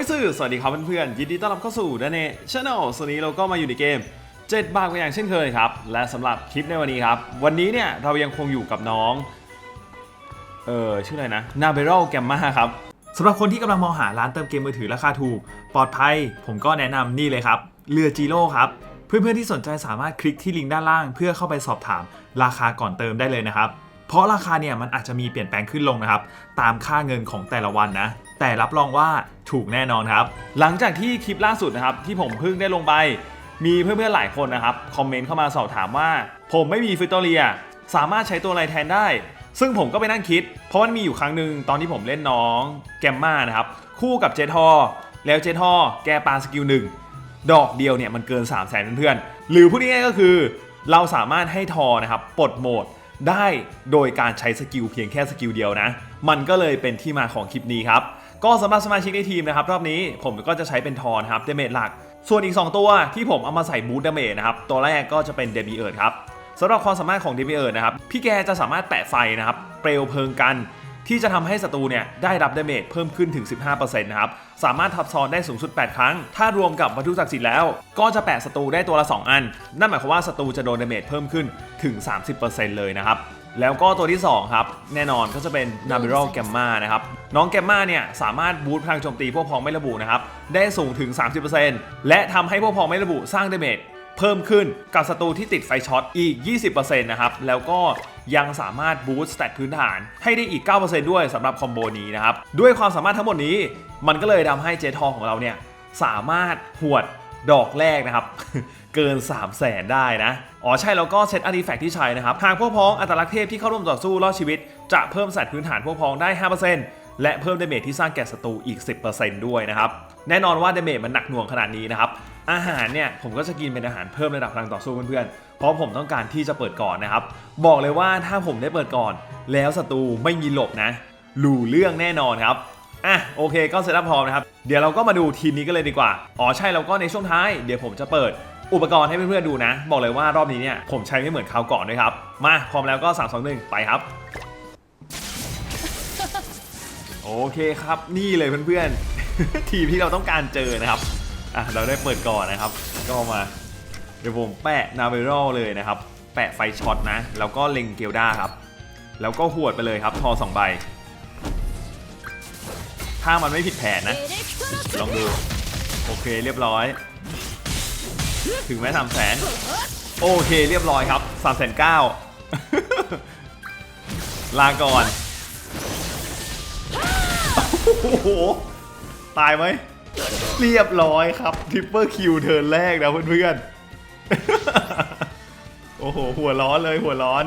ยสื่อสวัสดีครับเพื่อนๆยินดีต้อนรับเข้าสู่ดนเน่ชแนลส่วนนี้เราก็มาอยู่ในเกม 7 บาทกันอย่างเช่นเคยครับ และสำหรับคลิปในวันนี้ครับ วันนี้เนี่ยเรายังคงอยู่กับน้อง เออชื่ออะไรนะนาเบโรแกมมาครับสำหรับคนที่กำลังมองหาร้านเติมเกมมือถือราคาถูก ปลอดภัย ผมก็แนะนำนี่เลยครับเรือจีโร่ครับเพื่อนๆที่สนใจสามารถคลิกที่ลิงก์ด้านล่าง เพื่อเข้าไปสอบถามราคาก่อนเติมได้เลยนะครับ เพราะราคาเนี่ยมันอาจจะมีเปลี่ยนแปลงขึ้นลงนะครับ ตามค่าเงินของแต่ละวันนะ แต่รับรองว่าถูกแน่นอนครับ หลังจากที่คลิปล่าสุดนะครับที่ผมเพิ่งได้ลงไป มีเพื่อนๆหลายคนนะครับคอมเมนต์เข้ามาสอบถามว่า ผมไม่มีฟิตอเรียสามารถใช้ตัวอะไรแทนได้ ซึ่งผมก็ไปนั่งคิด เพราะมันมีอยู่ครั้งหนึ่งตอนที่ผมเล่นน้องแกมมานะครับคู่กับเจทอแล้วเจทอแกปาสกิลหนึ่งดอกเดียวเนี่ยมันเกิน 3 0 0แสนเพื่อนๆหรือพูดง่ายๆก็คือ เราสามารถให้ทอนะครับปลดโหมด ได้โดยการใช้สกิลเพียงแค่สกิลเดียวนะ มันก็เลยเป็นที่มาของคลิปนี้ครับก็สำหรับสมาชิกในทีมนะครับรอบนี้ผมก็จะใช้เป็นทอนครับเดเมจหลัก ส่วนอีก 2 ตัวที่ผมเอามาใส่บูทเดเมจนะครับตัวแรกก็จะเป็นเดมิเอิร์ดครับสำหรับความสามารถของเดมิเอิร์ดนะครับพี่แกจะสามารถแปะไฟนะครับเปลวเพลิงกัน ที่จะทำให้ศัตรูเนี่ยได้รับดาเมจเพิ่มขึ้นถึง 15%นะครับ สามารถทับซ้อนได้สูงสุด 8 ครั้ง ถ้ารวมกับวัตถุศักดิ์สิทธิ์แล้ว ก็จะแปะศัตรูได้ตัวละ 2 อัน นั่นหมายความว่าศัตรูจะโดนดาเมจเพิ่มขึ้นถึง 30%เลยนะครับแล้วก็ตัวที่ 2 ครับ แน่นอนก็จะเป็น n a b i r a l Gamma นะครับ น้องแกมมาเนี่ย สามารถบูตพลังโจมตีพวกพ้องไม่ระบุนะครับ ได้สูงถึง 30%และทำให้พวกพ้องไม่ระบุสร้างดาเมจ เพิ่มขึ้นกับศัตรูที่ติดไฟช็อตอีก 20%นะครับ แล้วก็ยังสามารถบูสต์สเตตพื้นฐานให้ได้อีก 9%ด้วยสำหรับคอมโบนี้นะครับ ด้วยความสามารถทั้งหมดนี้ มันก็เลยทำให้เจทองของเราเนี่ยสามารถหวดดอกแรกนะครับ เกิน 3 0 0แสนได้นะ อ๋อใช่แล้วก็เซตอาร์ติแฟกที่ใช้นะครับ หากพวกพ้องอัตลักษณ์เทพที่เข้าร่วมต่อสู้รอดชีวิต จะเพิ่มสัตว์พื้นฐานพวกพ้องได้ 5%และเพิ่มเดเมจที่สร้างแก่ศัตรูอีก 10%ด้วยนะครับ แน่นอนว่าเดเมจมันหนักหน่วงขนาดนี้นะครับ อาหารเนี่ยผมก็จะกินเป็นอาหารเพิ่มระดับพลังต่อสู้เพื่อนๆ เพราะผมต้องการที่จะเปิดก่อนนะครับ บอกเลยว่าถ้าผมได้เปิดก่อน แล้วศัตรูไม่มีหลบนะรู้เรื่องแน่นอนครับอะโอเคก็เสร็จแล้วพร้อมนะครับ เดี๋ยวเราก็มาดูทีมนี้กันเลยดีกว่า อ๋อใช่แล้วก็ในช่วงท้ายเดี๋ยวผมจะเปิดอุปกรณ์ให้เพื่อนๆดูนะ บอกเลยว่ารอบนี้เนี่ยผมใช้ไม่เหมือนคราวก่อนด้วยครับ มาพร้อมแล้วก็ 3 2 1 ไปครับ โอเคครับนี่เลยเพื่อนๆ ทีมที่เราต้องการเจอนะครับ อะเราได้เปิดก่อนนะครับ ก็มาเดี๋ยวผมแปะนาเวโรเลยนะครับ แปะไฟช็อตนะ แล้วก็เล็งเกลด้าครับ แล้วก็หวดไปเลยครับทอสองใบ ถ้ามันไม่ผิดแผนนะ ลองดู โอเคเรียบร้อย ถึงแม้สามแสนโอเคเรียบร้อยครับสามแสนเก้าลาก่อน โอ้โห ตายไหม เรียบร้อยครับทริปเปอร์คิวเทิร์นแรกนะเพื่อนๆ โอ้โห หัวร้อนเลยหัวร้อน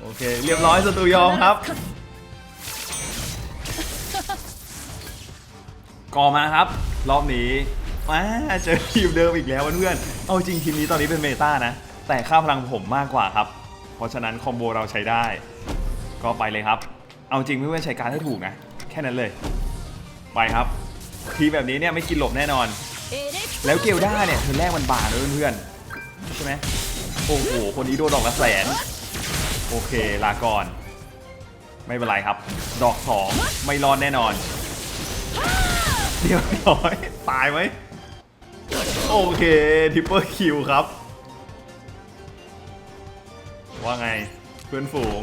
โอเค เรียบร้อยสตูยอมครับ ก่อมาครับ รอบนี้มาเจอทีมเดิมอีกแล้วเพื่อนๆ เอาจริงทีมนี้ตอนนี้เป็นเมตานะ แต่ค่าพลังผมมากกว่าครับ เพราะฉะนั้นคอมโบเราใช้ได้ ก็ไปเลยครับ เอาจริงไม่ว่าใช้การให้ถูกนะ ค่นั้นเลย ไปครับ ทีแบบนี้เนี่ยไม่กินหลบแน่นอน แล้วเกลด้าเนี่ยเธอแรกมันบาดด้วยเพื่อนๆใช่ไหมโอ้โห คนนี้โดนดอกละแสน โอเค ลาก่อน ไม่เป็นไรครับ ดอกสองไม่รอดแน่นอน เรียบร้อย ตายไหม โอเค ทิปเปอร์คิวครับ ว่าไง เพื่อนฝูง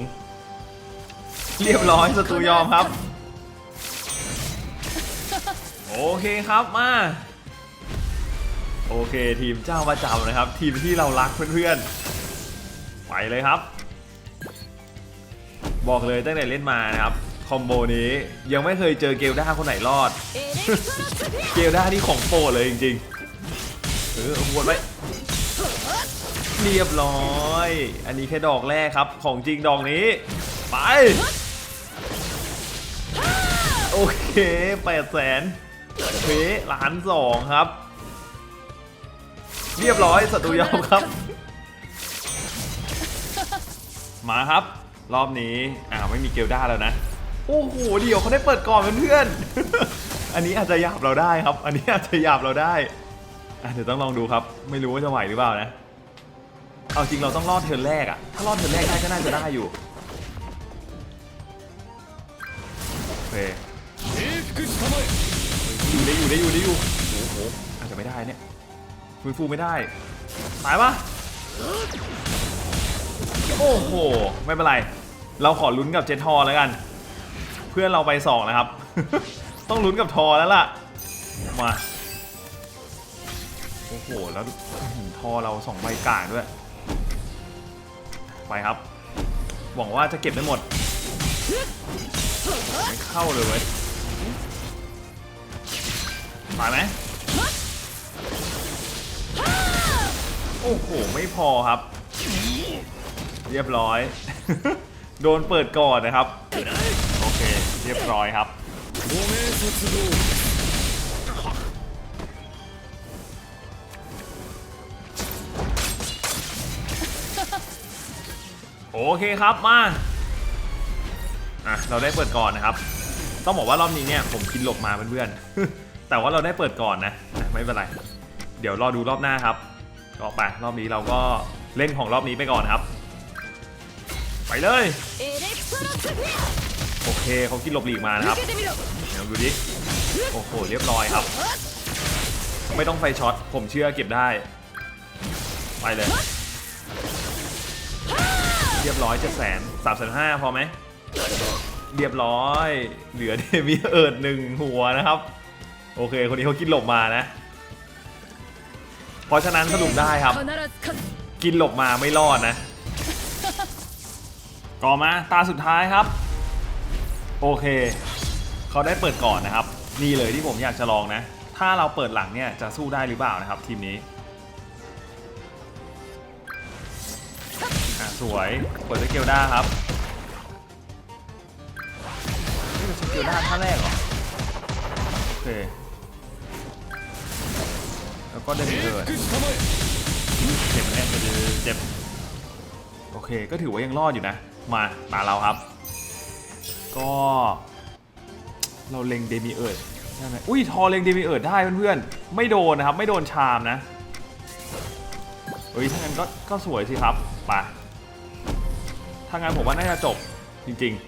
เรียบร้อยสตูยอมครับ โอเคครับมา โอเคทีมเจ้าประจำนะครับ ทีมที่เรารักเพื่อนๆ ไปเลยครับ บอกเลยตั้งแต่เล่นมานะครับ คอมโบนี้ยังไม่เคยเจอเกลด้าคนไหนรอด เกลด้าที่ของโปรเลยจริงๆ เออเอาวนไว้เรียบร้อย อันนี้แค่ดอกแรกครับ ของจริงดอกนี้ ไป โอเคแปดแสน เพล้านสองครับ เรียบร้อยศัตรูยอมครับ มาครับ รอบนี้อ่าไม่มีเกลด้าแล้วนะ โอ้โหเดี๋ยวเขาได้เปิดก่อนเพื่อนอันนี้อาจจะหยาบเราได้ครับ อันนี้อาจจะหยาบเราได้เดี๋ยวต้องลองดูครับ ไม่รู้ว่าจะไหวหรือเปล่านะ เอาจริงเราต้องรอดเทิร์นแรกอะถ้ารอดเทิร์นแรกได้ก็น่าจะได้อยู่โอเค ได้อยู่ได้อยู่โอ้โหอาจจะไม่ได้เนี่ยฟื้นฟูไม่ได้ตายปะโอ้โหไม่เป็นไร เราขอลุ้นกับเจททอแล้วกัน เพื่อนเราไปสองนะครับ ต้องลุ้นกับทอแล้วล่ะมาโอ้โหแล้วอื้อหือทอเราสองใบกลางด้วย ไปครับ หวังว่าจะเก็บได้หมดไม่เข้าเลยเว้ย ตายไหมโอ้โห ไม่พอครับ เรียบร้อย โดนเปิดก่อนนะครับ โอเค เรียบร้อยครับ โอเคครับมาอะเราได้เปิดก่อนนะครับ ต้องบอกว่ารอบนี้เนี่ยผมกินหลบมาเพื่อนๆ แต่ว่าเราได้เปิดก่อนนะอ่ะไม่เป็นไร เดี๋ยวรอดูรอบหน้าครับก็ไปรอบนี้เราก็เล่นของรอบนี้ไปก่อนครับ ไปเลย エレクトロスフィ โอเคเขากินหลบหลีกมานะครับ ア受けてみろ เดี๋ยวดูดิ โอ้โห เรียบร้อยครับ ไม่ต้องไฟช็อต ผมเชื่อเก็บได้ ไปเลย เรียบร้อยเจ็ดแสนสามแสนห้าพอไหม เรียบร้อย เหลือเดมิเอิร์ดหนึ่งหัวนะครับ โอเค คนนี้เขากินหลบมานะ เพราะฉะนั้นสรุปได้ครับ กินหลบมาไม่รอดนะก่อมาตาสุดท้ายครับ โอเค เขาได้เปิดก่อนนะครับ นี่เลยที่ผมอยากจะลองนะ ถ้าเราเปิดหลังเนี่ยจะสู้ได้หรือเปล่านะครับ ทีมนี้สวยเปิดสเกลด้าครับนี่เป็นสเกลด้าท่าแรกเหรอโอเค แล้วก็ได้เกิดเจ็บแน่เลยเจ็บ โอเค ก็ถือว่ายังรอดอยู่นะ มาตาเราครับ ก็ เราเล็งเดมิเอิร์ดใช่ไหมอุ้ยทอเล็งเดมิเอิร์ดได้เพื่อนๆ ไม่โดนนะครับ ไม่โดนชามนะ เฮ้ยถ้างั้นก็ก็สวยสิครับไปถ้างั้นผมว่าน่าจะจบจริงๆ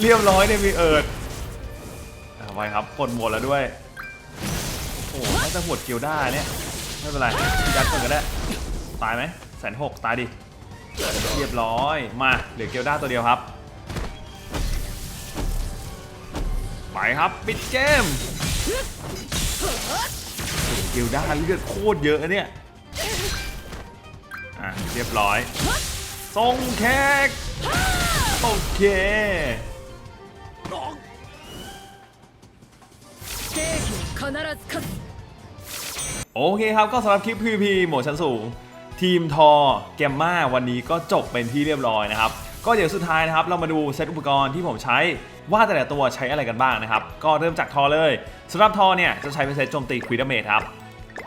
เรียบร้อยเดมิเอิร์ดไว้ครับกดหมดแล้วด้วย โอ้โหน่าจะหวดเกียวด้าเนี่ย ไม่เป็นไรยัดก่อนก็ได้ ตายไหมแสนหกตายดิ เรียบร้อย มาเหลือเกียวด้าตัวเดียวครับ ไปครับปิดเกมเกียวด้าเลือดโคตรเยอะเนี่ยอะเรียบร้อยทรงแขก โอเคโอเคครับก็สำหรับคลิปพีพีหมวดชั้นสูง ทีมทอแกมมาวันนี้ก็จบเป็นที่เรียบร้อยนะครับ ก็เดี๋ยวสุดท้ายนะครับ เรามาดูเซตอุปกรณ์ที่ผมใช้ว่าแต่ละตัวใช้อะไรกันบ้างนะครับ ก็เริ่มจากทอเลยสำหรับทอเนี่ยจะใช้เป็นเซตโจมตีควีดเมทครับ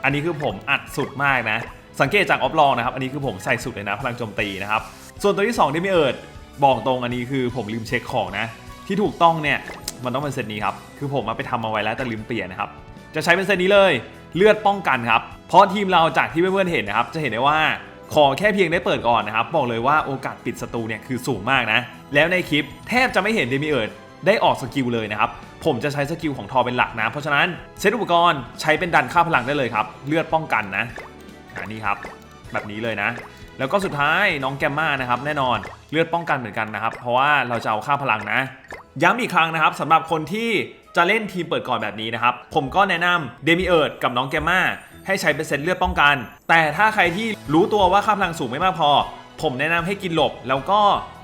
อันนี้คือผมอัดสุดมากนะ สังเกตจากออฟลองนะครับ อันนี้คือผมใส่สุดเลยนะพลังโจมตีนะครับ ส่วนตัวที่2องเดมิเอิร์ด บอกตรงอันนี้คือผมลืมเช็คของนะ ที่ถูกต้องเนี่ยมันต้องเป็นเซตนี้ครับ คือผมมาไปทำมาไว้แล้วแต่ลืมเปลี่ยนนะครับ จะใช้เป็นเซตนี้เลยเลือดป้องกันครับ เพราะทีมเราจากที่เพื่อนๆเห็นนะครับ จะเห็นได้ว่าขอแค่เพียงได้เปิดก่อนนะครับ บอกเลยว่าโอกาสปิดศัตรูเนี่ยคือสูงมากนะ แล้วในคลิปแทบจะไม่เห็นเดมิเอิร์ดได้ออกสกิลเลยนะครับ ผมจะใช้สกิลของทอเป็นหลักนะ เพราะฉะนั้นเซตอุปกรณ์ใช้เป็นดันค่าพลังได้เลยครับ เลือดป้องกันนะอันนี้ครับ แบบนี้เลยนะ แล้วก็สุดท้ายน้องแกมมานะครับแน่นอนเลือดป้องกันเหมือนกันนะครับ เพราะว่าเราจะเอาค่าพลังนะ ย้ำอีกครั้งนะครับสำหรับคนที่จะเล่นทีมเปิดก่อนแบบนี้นะครับ ผมก็แนะนำเดมิเอิร์ดกับน้องแกมมาให้ใช้เป็นเซตเลือดป้องกัน แต่ถ้าใครที่รู้ตัวว่าค่าพลังสูงไม่มากพอ ผมแนะนำให้กินหลบแล้วก็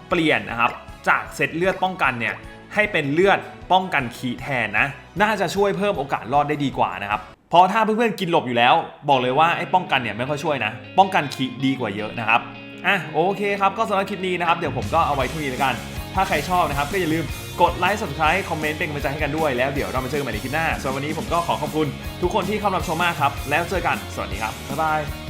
เปลี่ยนนะครับจากเซตเลือดป้องกันเนี่ยให้เป็นเลือดป้องกันขีแทนนะ น่าจะช่วยเพิ่มโอกาสรอดได้ดีกว่านะครับ ราะถ้าเพื่อนๆกินหลบอยู่แล้ว บอกเลยว่าไอ้ป้องกันเนี่ยไม่ค่อยช่วยนะ ป้องกันขีดีกว่าเยอะนะครับอะโอเคครับก็สำหรับคลิปนี้นะครับเดี๋ยวผมก็เอาไว้เที่านี้แล้วกัน ถ้าใครชอบนะครับก็อย่าลืมกดไลค์ subscribe คอมเมนต์เป็นกำลังใจให้กันด้วยแล้วเดี๋ยวเรามาเจอกันใหม่ในคลิปหน้าส่วนวันนี้ผมก็ขอขอบคุณ ทุกคนที่เข้ารับชมมากครับแล้วเจอกันสวัสดีครับบ๊ายบาย